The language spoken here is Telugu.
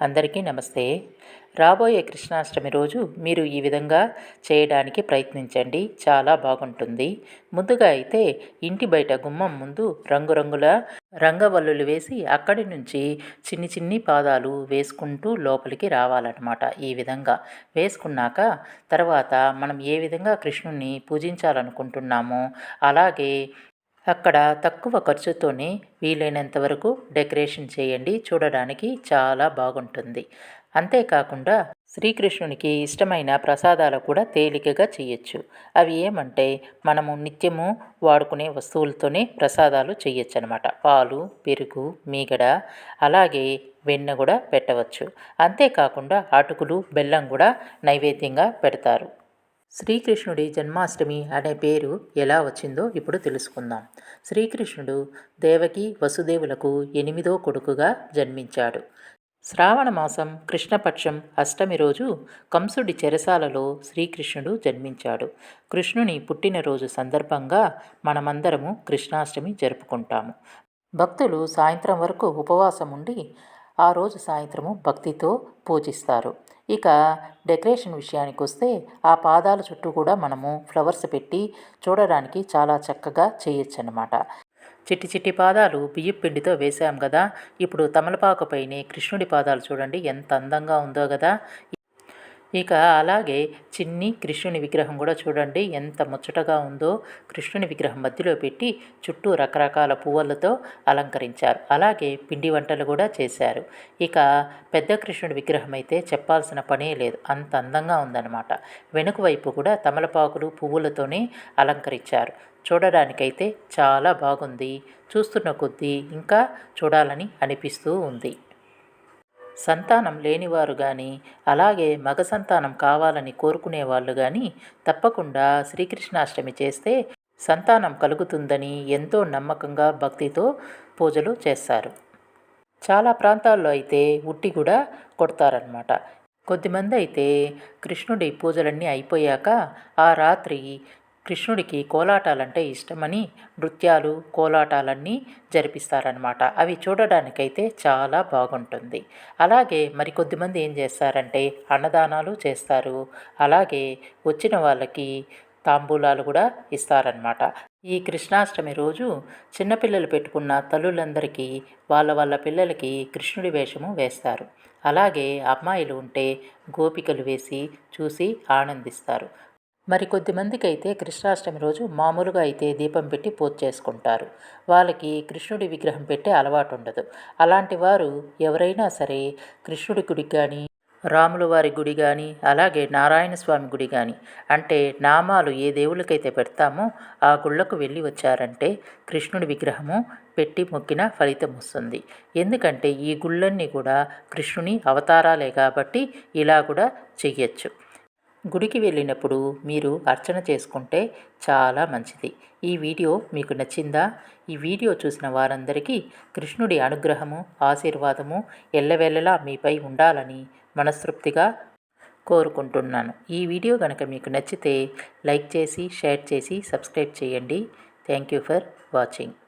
అందరికీ నమస్తే. రాబోయే కృష్ణాష్టమి రోజు మీరు ఈ విధంగా చేయడానికి ప్రయత్నించండి. చాలా బాగుంటుంది. ముందుగా అయితే ఇంటి బయట గుమ్మం ముందు రంగురంగుల రంగవల్లులు వేసి అక్కడి నుంచి చిన్ని చిన్ని పాదాలు వేసుకుంటూ లోపలికి రావాలన్నమాట ఈ విధంగా. వేసుకున్నాక తర్వాత మనం ఏ విధంగా కృష్ణుణ్ణి పూజించాలనుకుంటున్నామో అలాగే అక్కడ తక్కువ ఖర్చుతోనే వీలైనంత వరకు డెకరేషన్ చేయండి. చూడడానికి చాలా బాగుంటుంది. అంతేకాకుండా శ్రీకృష్ణునికి ఇష్టమైన ప్రసాదాలు కూడా తేలికగా చేయొచ్చు. అవి ఏమంటే మనము నిత్యము వాడుకునే వస్తువులతోనే ప్రసాదాలు చేయొచ్చు అనమాట పాలు పెరుగు మీగడ అలాగే వెన్న కూడా పెట్టవచ్చు. అంతేకాకుండా అటుకులు బెల్లం కూడా నైవేద్యంగా పెడతారు. శ్రీకృష్ణుడి జన్మాష్టమి అనే పేరు ఎలా వచ్చిందో ఇప్పుడు తెలుసుకుందాం. శ్రీకృష్ణుడు దేవకి వసుదేవులకు ఎనిమిదో కొడుకుగా జన్మించాడు. శ్రావణ మాసం కృష్ణపక్షం అష్టమి రోజు కంసుడి చెరసాలలో శ్రీకృష్ణుడు జన్మించాడు. కృష్ణుని పుట్టినరోజు సందర్భంగా మనమందరము కృష్ణాష్టమి జరుపుకుంటాము. భక్తులు సాయంత్రం వరకు ఉపవాసం ఉండి ఆ రోజు సాయంత్రము భక్తితో పూజిస్తారు. ఇక డెకరేషన్ విషయానికి వస్తే ఆ పాదాల చుట్టూ కూడా మనము ఫ్లవర్స్ పెట్టి చూడడానికి చాలా చక్కగా చేయొచ్చు అన్నమాట చిట్టి చిట్టి పాదాలు బియ్యం పిండితో వేసాం కదా ఇప్పుడు తమలపాకు పైన కృష్ణుడి పాదాలు చూడండి ఎంత అందంగా ఉందో కదా ఇక అలాగే చిన్ని కృష్ణుని విగ్రహం కూడా చూడండి ఎంత ముచ్చటగా ఉందో. కృష్ణుని విగ్రహం మధ్యలో పెట్టి చుట్టూ రకరకాల పువ్వులతో అలంకరించారు. అలాగే పిండి వంటలు కూడా చేశారు. ఇక పెద్ద కృష్ణుడి విగ్రహం అయితే చెప్పాల్సిన పనే లేదు. అంత అందంగా ఉందన్నమాట. వెనుక వైపు కూడా తమలపాకులు పువ్వులతోనే అలంకరించారు. చూడడానికైతే చాలా బాగుంది. చూస్తున్న కొద్దీ ఇంకా చూడాలని అనిపిస్తూ ఉంది. సంతానం లేనివారు కానీ అలాగే మగ సంతానం కావాలని కోరుకునే వాళ్ళు కానీ తప్పకుండా శ్రీకృష్ణాష్టమి చేస్తే సంతానం కలుగుతుందని ఎంతో నమ్మకంగా భక్తితో పూజలు చేస్తారు. చాలా ప్రాంతాల్లో అయితే ఉట్టి కూడా కొడతారనమాట కొద్దిమంది అయితే కృష్ణుడి పూజలన్నీ అయిపోయాక ఆ రాత్రి కృష్ణుడికి కోలాటాలంటే ఇష్టమని నృత్యాలు కోలాటాలన్నీ జరిపిస్తారనమాట అవి చూడడానికైతే చాలా బాగుంటుంది. అలాగే మరికొద్దిమంది ఏం చేస్తారంటే అన్నదానాలు చేస్తారు. అలాగే వచ్చిన వాళ్ళకి తాంబూలాలు కూడా ఇస్తారనమాట ఈ కృష్ణాష్టమి రోజు చిన్నపిల్లలు పెట్టుకున్న తల్లులందరికీ వాళ్ళ వాళ్ళ పిల్లలకి కృష్ణుడి వేషము వేస్తారు. అలాగే అమ్మాయిలు ఉంటే గోపికలు వేసి చూసి ఆనందిస్తారు. మరికొద్ది మందికి అయితే కృష్ణాష్టమి రోజు మామూలుగా అయితే దీపం పెట్టి పూజ చేసుకుంటారు. వాళ్ళకి కృష్ణుడి విగ్రహం పెట్టే అలవాటు ఉండదు అలాంటి వారు ఎవరైనా సరే కృష్ణుడి గుడికి కానీ రాముల వారి గుడి కానీ అలాగే నారాయణ స్వామి గుడి కానీ అంటే నామాలు ఏ దేవుళ్ళకైతే పెడతామో ఆ గుళ్ళకు వెళ్ళి వచ్చారంటే కృష్ణుడి విగ్రహము పెట్టి మొక్కిన ఫలితం వస్తుంది. ఎందుకంటే ఈ గుళ్ళన్నీ కూడా కృష్ణుని అవతారాలే కాబట్టి ఇలా కూడా చెయ్యొచ్చు. గుడికి వెళ్ళినప్పుడు మీరు అర్చన చేసుకుంటే చాలా మంచిది. ఈ వీడియో మీకు నచ్చిందా? ఈ వీడియో చూసిన వారందరికీ కృష్ణుడి అనుగ్రహము ఆశీర్వాదము ఎల్లవెల్లలా మీపై ఉండాలని మనస్తృప్తిగా కోరుకుంటున్నాను. ఈ వీడియో కనుక మీకు నచ్చితే లైక్ చేసి షేర్ చేసి సబ్స్క్రైబ్ చేయండి. Thank you for watching.